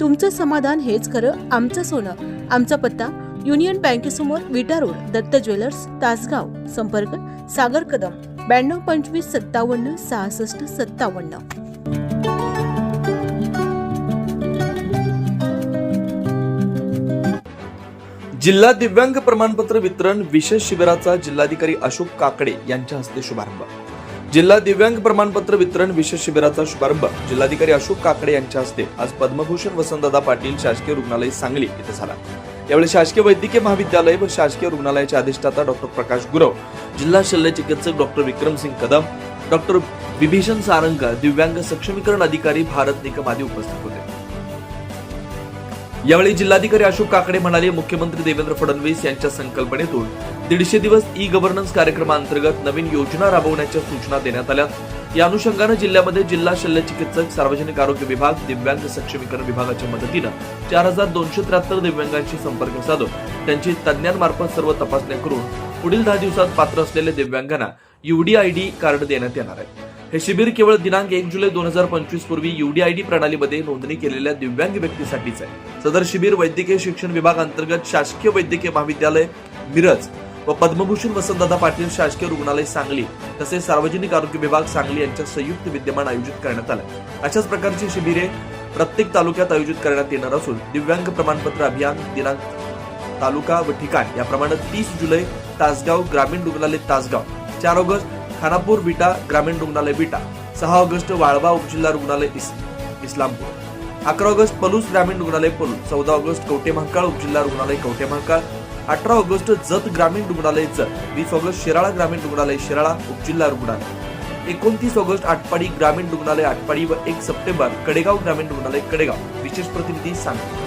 तुमचं समाधान हेच खरं आमचं सोनं. आमचा पत्ता युनियन बँकेसमोर विटा रोड दत्त ज्वेलर्स तासगाव. संपर्क सागर कदम ब्याण्णव पंचवीस सत्तावन्न सहासष्ट सत्तावन्न. जिल्हा दिव्यांग प्रमाणपत्र वितरण विशेष शिबिराचा जिल्हाधिकारी अशोक काकडे यांच्या हस्ते शुभारंभ. जिल्हा दिव्यांग प्रमाणपत्र वितरण विशेष शिबिराचा शुभारंभ जिल्हाधिकारी अशोक काकडे यांच्या हस्ते आज पद्मभूषण वसंतदादा पाटील शासकीय रुग्णालय सांगली इथे झाला. यावेळी शासकीय वैद्यकीय महाविद्यालय व शासकीय रुग्णालयाचे अधिष्ठाता डॉक्टर प्रकाश गुरव जिल्हा शल्य चिकित्सक डॉक्टर विक्रमसिंग कदम डॉक्टर विभीषण सारंग दिव्यांग सक्षमीकरण अधिकारी भारत निकम आदी उपस्थित होते. यावेळी जिल्हाधिकारी अशोक काकडे म्हणाले मुख्यमंत्री देवेंद्र फडणवीस यांच्या संकल्पनेतून दीडशे दिवस ई गव्हर्नन्स कार्यक्रमांतर्गत नवीन योजना राबवण्याच्या सूचना देण्यात आल्या. या अनुषंगानं जिल्ह्यामध्ये जिल्हा शल्य चिकित्सक सार्वजनिक आरोग्य विभाग दिव्यांग सक्षमीकरण विभागाच्या मदतीनं चार हजार दोनशे त्र्याहत्तर दिव्यांगांशी संपर्क साधून त्यांची तज्ज्ञांमार्फत सर्व तपासण्या करून पुढील दहा दिवसात पात्र असलेल्या दिव्यांगांना युडीआयडी कार्ड देण्यात येणार आहे. हे शिबिर केवळ दिनांक एक जुलै दोन हजार पंचवीस पूर्वी युडीआयडी प्रणालीमध्ये नोंदणी केलेल्या दिव्यांग व्यक्तीसाठीच आहे. सदर शिबिर वैद्यकीय शिक्षण विभाग अंतर्गत शासकीय वैद्यकीय महाविद्यालय मिरज व पद्मभूषण वसंतदादा पाटील शासकीय रुग्णालय सांगली तसेच सार्वजनिक आरोग्य विभाग सांगली यांच्या संयुक्त विद्यमान आयोजित करण्यात आलं अशाच प्रकारची शिबिरे प्रत्येक तालुक्यात आयोजित करण्यात येणार असून दिव्यांग प्रमाणपत्र अभियान दिनांक तालुका व ठिकाण याप्रमाणे तीस जुलै तासगाव ग्रामीण रुग्णालय तासगाव चार ऑगस्ट खानापूर विटा ग्रामीण रुग्णालय विटा सहा ऑगस्ट वाळवा उपजिल्हा रुग्णालय इस, इस्लामपूर. अकरा ऑगस्ट पलूस ग्रामीण रुग्णालय पलूस चौदा ऑगस्ट कवटे महाकाळ उपजिल्हा रुग्णालय कवटे महाकाळ अठरा ऑगस्ट जत ग्रामीण रुग्णालय जत वीस ऑगस्ट शिराळा ग्रामीण रुग्णालय शिराळा उपजिल्हा रुग्णालय. एकोणतीस ऑगस्ट आटपाडी ग्रामीण रुग्णालय आटपाडी व एक सप्टेंबर कडेगाव ग्रामीण रुग्णालय कडेगाव. विशेष प्रतिनिधी सांगली.